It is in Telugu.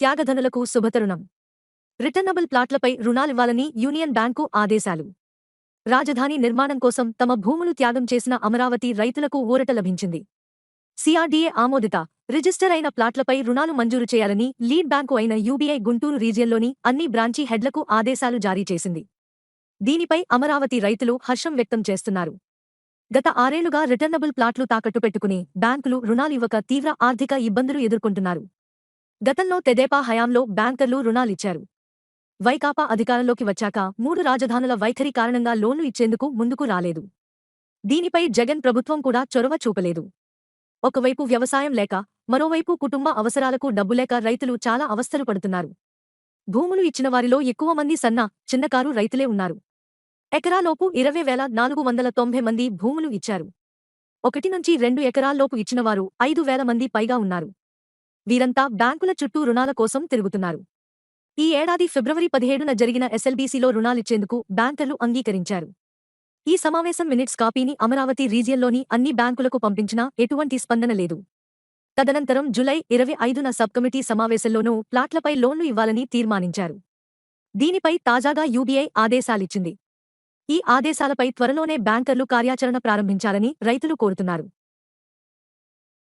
త్యాగధనులకు శుభతరుణం. రిటర్నబుల్ ప్లాట్లపై రుణాలివ్వాలని యూనియన్ బ్యాంకు ఆదేశాలు. రాజధాని నిర్మాణం కోసం తమ భూములు త్యాగం చేసిన అమరావతి రైతులకు ఊరట లభించింది. సిఆర్డీఏ ఆమోదిత రిజిస్టర్ అయిన ప్లాట్లపై రుణాలు మంజూరు చేయాలని లీడ్ బ్యాంకు అయిన యూబీఐ గుంటూరు రీజియన్లోని అన్ని బ్రాంచీ హెడ్లకు ఆదేశాలు జారీ చేసింది. దీనిపై అమరావతి రైతులు హర్షం వ్యక్తం చేస్తున్నారు. గత ఆరేళ్ళుగా రిటర్నబుల్ ప్లాట్లు తాకట్టు పెట్టుకుని బ్యాంకులు రుణాలివ్వక తీవ్ర ఆర్థిక ఇబ్బందులు ఎదుర్కొంటున్నారు. గతంలో తెదేపా హయాంలో బ్యాంకర్లు రుణాలిచ్చారు వైకాపా అధికారంలోకి వచ్చాక మూడు రాజధానుల వైఖరి కారణంగా లోన్లు ఇచ్చేందుకు ముందుకు రాలేదు. దీనిపై జగన్ ప్రభుత్వం కూడా చొరవ చూపలేదు. ఒకవైపు వ్యవసాయం లేక మరోవైపు కుటుంబ అవసరాలకు డబ్బులేక రైతులు చాలా అవస్థలు పడుతున్నారు. భూములు ఇచ్చిన వారిలో ఎక్కువ మంది సన్న చిన్నకారు రైతులే ఉన్నారు. ఎకరాలోపు ఇరవై వేల నాలుగు వందల తొంభై మంది భూములు ఇచ్చారు. ఒకటి నుంచి రెండు ఎకరాల్లోపు ఇచ్చినవారు ఐదు వేల మంది పైగా ఉన్నారు. వీరంతా బ్యాంకుల చుట్టూ రుణాల కోసం తిరుగుతున్నారు. ఈ ఏడాది ఫిబ్రవరి పదిహేడున జరిగిన ఎస్ఎల్బీసీలో రుణాలిచ్చేందుకు బ్యాంకర్లు అంగీకరించారు. ఈ సమావేశం మినిట్స్ కాపీని అమరావతి రీజియన్లోని అన్ని బ్యాంకులకు పంపించినా ఎటువంటి స్పందన లేదు. తదనంతరం జులై ఇరవై ఐదున సబ్ కమిటీ సమావేశంలోనూ ప్లాట్లపై లోన్లు ఇవ్వాలని తీర్మానించారు. దీనిపై తాజాగా యూబీఐ ఆదేశాలిచ్చింది. ఈ ఆదేశాలపై త్వరలోనే బ్యాంకర్లు కార్యాచరణ ప్రారంభించాలని రైతులు కోరుతున్నారు.